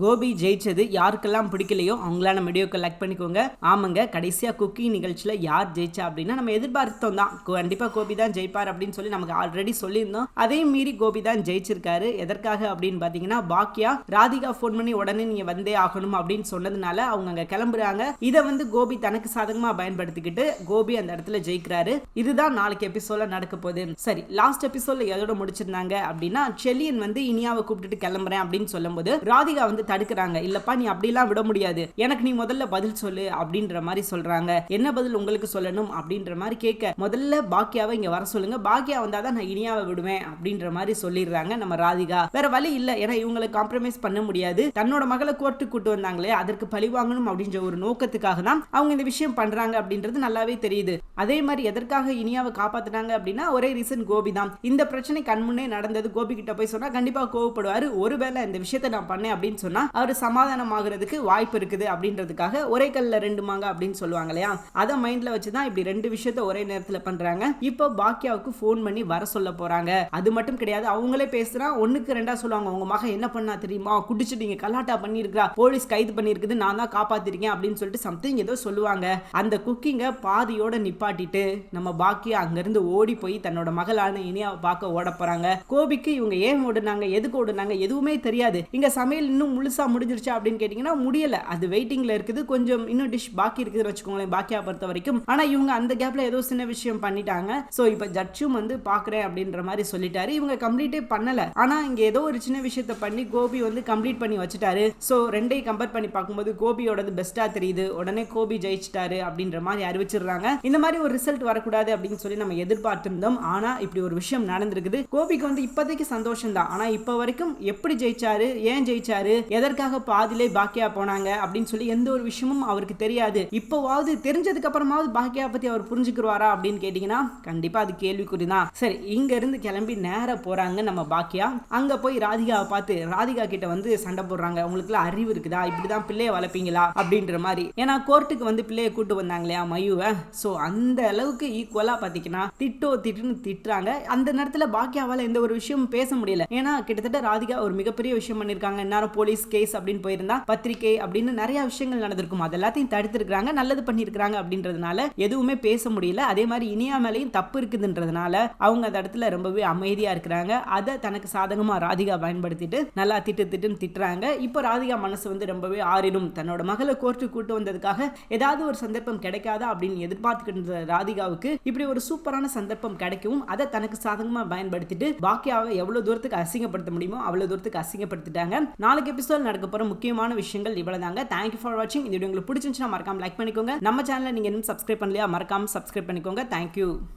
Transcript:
கோபி ஜெயிச்சது யாருக்கெல்லாம் பிடிக்கலையோ அவங்களான video collect பண்ணிக்கோங்க. ஆமாங்க கடைசியாக குக்கிங் நிகழ்ச்சியில் யார் ஜெயிச்சா அப்படின்னா நம்ம எதிர்பார்த்தோம் தான். கண்டிப்பாக கோபி தான் ஜெயிப்பார் அப்படின்னு சொல்லி நமக்கு ஆல்ரெடி சொல்லியிருந்தோம். அதையும் மீறி கோபி தான் ஜெயிச்சிருக்காரு. எதற்காக அப்படின்னு பார்த்தீங்கன்னா பாக்கியா ராதிகா ஃபோன் பண்ணி உடனே நீங்கள் வந்தே ஆகணும் அப்படின்னு சொன்னதுனால அவங்க அங்கே கிளம்புறாங்க. இதை வந்து கோபி தனக்கு சாதகமாக பயன்படுத்திக்கிட்டு கோபி அந்த இடத்துல ஜெயிக்கிறாரு. இதுதான் நாளைக்கு எபிசோட நடக்க போகுது. சரி லாஸ்ட் எபிசோட்ல எதோட முடிச்சிருந்தாங்க அப்படின்னா செல்லியன் வந்து இனியாவை கூப்பிட்டுட்டு கிளம்புறேன் அப்படின்னு சொல்லும்போது ராதிகா வந்து தடுக்கிறாங்க. இல்லப்பா நீ அப்படிலாம் விட முடியாது. எனக்கு நீ முதல்ல பதில் சொல்லு அப்படின்ற மாதிரி சொல்றாங்க. என்ன பதில் உங்களுக்கு சொல்லணும் அப்படின்ற மாதிரி கேட்க முதல்ல பாக்கியாவை இங்க வர சொல்லுங்க. பாக்கியா வந்தாதான் நான் இனியாவை விடுவேன் அப்படின்ற மாதிரி சொல்லிடுறாங்க நம்ம ராதிகா. வேற வழி இல்ல. ஏன்னா இவங்களை காம்ப்ரமைஸ் பண்ண முடியாது. தன்னோட மகளை கோர்ட்டுக்கு கூட்டு வந்தாங்களே அதற்கு பழி வாங்கணும் அப்படின்ற ஒரு நோக்கத்துக்காக தான் அவங்க இந்த விஷயம் பண்றாங்க அப்படின்றது நல்லாவே தெரியுது. அதே மாதிரி எதற்காக இனியாவை காப்பாத்துனாங்க அப்படின்னா ஒரே ரீசன் கோபி தான். இந்த பிரச்சனை கண்முன்னே நடந்தது. கோபி கிட்ட போய் சொன்னா கண்டிப்பா கோவப்படுவாரு. ஒருவேளை இந்த விஷயத்தை நான் பண்ணேன் அப்படின்னு சொன்னா அவர் சமாதானம் ஆகுறதுக்கு வாய்ப்பு இருக்குது அப்படின்றதுக்காக ஒரே கல்ல ரெண்டு மாங்க அப்படின்னு சொல்லுவாங்க இல்லையா? அதை மைண்ட்ல வச்சுதான் இப்படி ரெண்டு விஷயத்த ஒரே நேரத்துல பண்றாங்க. இப்போ பாக்கியாவுக்கு ஃபோன் பண்ணி வர சொல்ல போறாங்க. அது மட்டும் கிடையாது அவங்களே பேசுறா ஒண்ணுக்கு ரெண்டா சொல்லுவாங்க. உங்க மகன் என்ன பண்ணா தெரியுமா? குடிச்சு நீங்க கலாட்டா பண்ணிருக்கா போலீஸ் கைது பண்ணிருக்குது நான் தான் காப்பாத்திருக்கேன் அப்படின்னு சொல்லிட்டு சம்திங் ஏதோ சொல்லுவாங்க. அந்த குக்கிங்க பாதியோட நிப்பாட்டிட்டு நம்ம பாக்கியா அங்கிருந்து ஓடி போய் தன்னோட மகளான இனியாவை பார்க்க ஓட போறாங்க. கோபிக்கு இவங்க ஏன் ஓடுனாங்க? எதுக்கு ஓடுனாங்க? எதுவுமே தெரியாது. இங்க சமையல் இன்னும் முழுசாக முடிஞ்சிருச்சா அப்படின்னு கேட்டிங்கன்னா முடியல. அது வெயிட்டிங்ல இருக்குது. கொஞ்சம் இன்னும் டிஷ் பாக்கி இருக்குதுன்னு வச்சுக்கோங்களேன் பாக்கியா பொறுத்த வரைக்கும். ஆனா இவங்க அந்த கேப்ல ஏதோ சின்ன விஷயம் பண்ணிட்டாங்க. ஸோ இப்போ ஜட்ஜும் வந்து பாக்குறேன் அப்படின்ற மாதிரி சொல்லிட்டாரு. இவங்க கம்ப்ளீட்டே பண்ணல. ஆனா இங்க ஏதோ ஒரு சின்ன விஷயத்த பண்ணி கோபி வந்து கம்ப்ளீட் பண்ணி வச்சுட்டாரு. ஸோ ரெண்டையும் கம்பேர் பண்ணி பார்க்கும்போது கோபியோடது பெஸ்ட்டாக தெரியுது. உடனே கோபி ஜெயிச்சிட்டாரு அப்படின்ற மாதிரி அறிவிச்சிடுறாங்க. இந்த மாதிரி ஒரு ரிசல்ட் வரக்கூடாது அப்படின்னு சொல்லி நம்ம எதிர்பார்த்திருந்தோம். ஆனா இப்படி ஒரு விஷயம் நடந்திருக்குது. கோபிக்கு வந்து இப்போதைக்கு சந்தோஷம் தான் ஆனா இப்போ வரைக்கும் எப்படி ஜெயிச்சாரு? ஏன் ஜெயிச்சாரு? எதற்காக பாதிலே பாக்கியா போனாங்க அப்படின்னு சொல்லி எந்த ஒரு விஷயமும் அவருக்கு தெரியாது. இப்போவாவது தெரிஞ்சதுக்கு அப்புறமாவது பாக்கியா பத்தி அவர் புரிஞ்சுக்குருவாரா அப்படின்னு கேட்டீங்கன்னா கண்டிப்பா அது கேள்விக்குறி தான். சரி இங்க இருந்து கிளம்பி நேர போறாங்க நம்ம பாக்கியா அங்க போய் ராதிகாவை பார்த்து ராதிகா கிட்ட வந்து சண்டை போடுறாங்க. உங்களுக்குலாம் அறிவு இருக்குதா? இப்படிதான் பிள்ளைய வளர்ப்பீங்களா? அப்படின்ற மாதிரி. ஏன்னா கோர்ட்டுக்கு வந்து பிள்ளைய கூட்டு வந்தாங்க இல்லையா மயுவை? ஸோ அந்த அளவுக்கு ஈக்குவலா பாத்தீங்கன்னா திட்டோ திட்டுன்னு திட்டுறாங்க. அந்த நேரத்துல பாக்கியாவால எந்த ஒரு விஷயமும் பேச முடியல. ஏன்னா கிட்டத்தட்ட ராதிகா ஒரு மிகப்பெரிய விஷயம் பண்ணிருக்காங்க எல்லாரும் போலீஸ் கேஸ் அப்படின்னு போயிருந்தா பத்திரிகை அப்படின்னு நிறைய விஷயங்கள் நடந்திருக்கும். அது எல்லாத்தையும் நல்லது பண்ணிருக்காங்க அப்படின்றதுனால எதுவுமே பேச முடியல. அதே மாதிரி இனியா மேலேயும் தப்பு இருக்குதுன்றதுனால அவங்க அந்த இடத்துல ரொம்பவே அமைதியா இருக்கிறாங்க. அதை தனக்கு சாதகமா ராதிகா பயன்படுத்திட்டு நல்லா திட்டு திட்டுன்னு திட்டுறாங்க. இப்போ ராதிகா மனசு வந்து ரொம்பவே ஆறிடும். தன்னோட மகளை கோர்ட்டு கூட்டு வந்ததுக்காக ஏதாவது ஒரு சந்தர்ப்பம் கிடைக்காதா அப்படின்னு எதிர்பார்த்துக்கிட்டு இருந்த ராதிகாவுக்கு இப்படி ஒரு சூப்பரான சந்தர்ப்பம் கிடைக்கவும் அதை தனக்கு சாதகமா பயன்படுத்திட்டு பாக்கியாவை எவ்வளவு தூரத்துக்கு அசிங்கப்படுத்த முடியுமோ அவ்வளவு தூரத்துக்கு அசிங்கப்படுத்திட்டாங்க. நாளைக்கு எபிசோட் நடக்க போகிற முக்கியமான விஷயங்கள் இவ்வளவுதாங்க. தேங்க்யூ ஃபார் வாட்சிங் இந்த வீடியோ உங்களுக்கு பிடிச்சிருந்துச்சுன்னா மறக்காம லைக் பண்ணிக்கோங்க. நம்ம சேனலில் நீங்க இன்னும் சப்ஸ்கிரைப் பண்ணலையா மறக்காம சப்ஸ்கிரைப் பண்ணிக்கோங்க. தேங்க்யூ